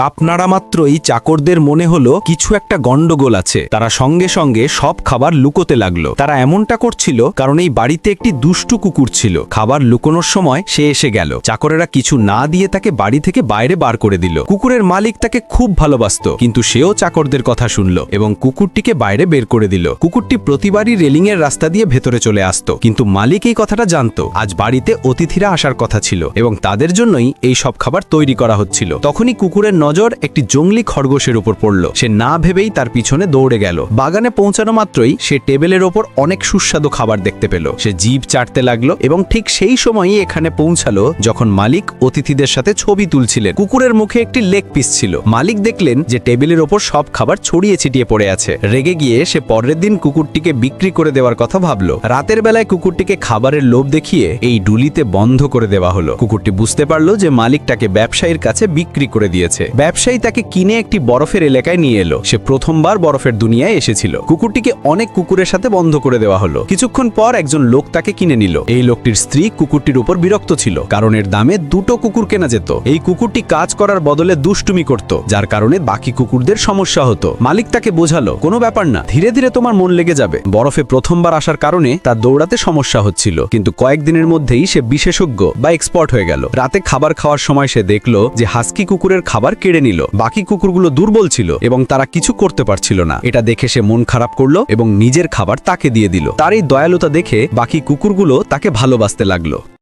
Cup নাড়া মাত্রই চাকরদের মনে হলো কিছু একটা গন্ডগোল আছে। তারা সঙ্গে সঙ্গে সব খাবার লুকোতে লাগল। তারা এমনটা করছিল কারণ এই বাড়িতে একটি দুষ্টু কুকুর ছিল। খাবার লুকোনোর সময় সে এসে গেল। চাকরেরা কিছু না দিয়ে তাকে বাড়ি থেকে বাইরে বার করে দিল। কুকুরের মালিক তাকে খুব ভালোবাসতো, কিন্তু সেও চাকরদের কথা শুনল এবং কুকুরটিকে বাইরে বের করে দিল। কুকুরটি প্রতিবারই রেলিং এর রাস্তা দিয়ে ভেতরে চলে আসতো, কিন্তু মালিক এই কথাটা জানতো। আজ বাড়িতে অতিথিরা আসার কথা ছিল এবং তাদের জন্যই এই সব খাবার তৈরি করা হচ্ছিল। তখনই কুকুরের নজর একটি জঙ্গলি খরগোশের উপর পড়ল। সে না ভেবেই তার পিছনে দৌড়ে গেল। বাগানে পৌঁছানো মাত্রই সে টেবিলের ওপর অনেক সুস্বাদু খাবার দেখতে পেল। সে জিভ চাটতে লাগল এবং ঠিক সেই সময়ই এখানে পৌঁছালো যখন মালিক অতিথিদের সাথে ছবি তুলছিলেন। কুকুরের মুখে একটি লেগ পিস ছিল। মালিক দেখলেন যে টেবিলের ওপর সব খাবার ছড়িয়ে ছিটিয়ে পড়ে আছে। রেগে গিয়ে সে পরের দিন কুকুরটিকে বিক্রি করে দেওয়ার কথা ভাবলো। রাতের বেলায় কুকুরটিকে খাবারের লোভ দেখিয়ে এই ডুলিতে বন্ধ করে দেওয়া হলো। কুকুরটি বুঝতে পারল যে মালিক তাকে ব্যবসায়ীর কাছে বিক্রি করে দিয়েছে। ব্যবসায়ী তাকে কিনে একটি বরফের এলাকায় নিয়ে এলো। সে প্রথমবার বরফের দুনিয়ায় এসেছিল। কুকুরটিকে অনেক কুকুরের সাথে বন্ধ করে দেওয়া হলো। কিছুক্ষণ পর একজন লোক তাকে কিনে নিল। এই লোকটির স্ত্রী কুকুরটির উপর বিরক্ত ছিল, কারণ এর দামে দুটো কুকুর কেনা যেত। এই কুকুরটি কাজ করার বদলে দুষ্টুমি করত, যার কারণে বাকি কুকুরদের সমস্যা হতো। মালিক তাকে বোঝালো, কোনো ব্যাপার না, ধীরে ধীরে তোমার মন লেগে যাবে। বরফে প্রথমবার আসার কারণে তার দৌড়াতে সমস্যা হচ্ছিল, কিন্তু কয়েকদিনের মধ্যেই সে বিশেষজ্ঞ বা এক্সপার্ট হয়ে গেল। রাতে খাবার খাওয়ার সময় সে দেখল যে হাস্কি কুকুরের খাবার কেড়ে নিল। বাকি কুকুরগুলো দুর্বল ছিল এবং তারা কিছু করতে পারছিল না। এটা দেখে সে মন খারাপ করল এবং নিজের খাবার তাকে দিয়ে দিল। তার এই দয়ালুতা দেখে বাকি কুকুরগুলো তাকে ভালোবাসতে লাগল।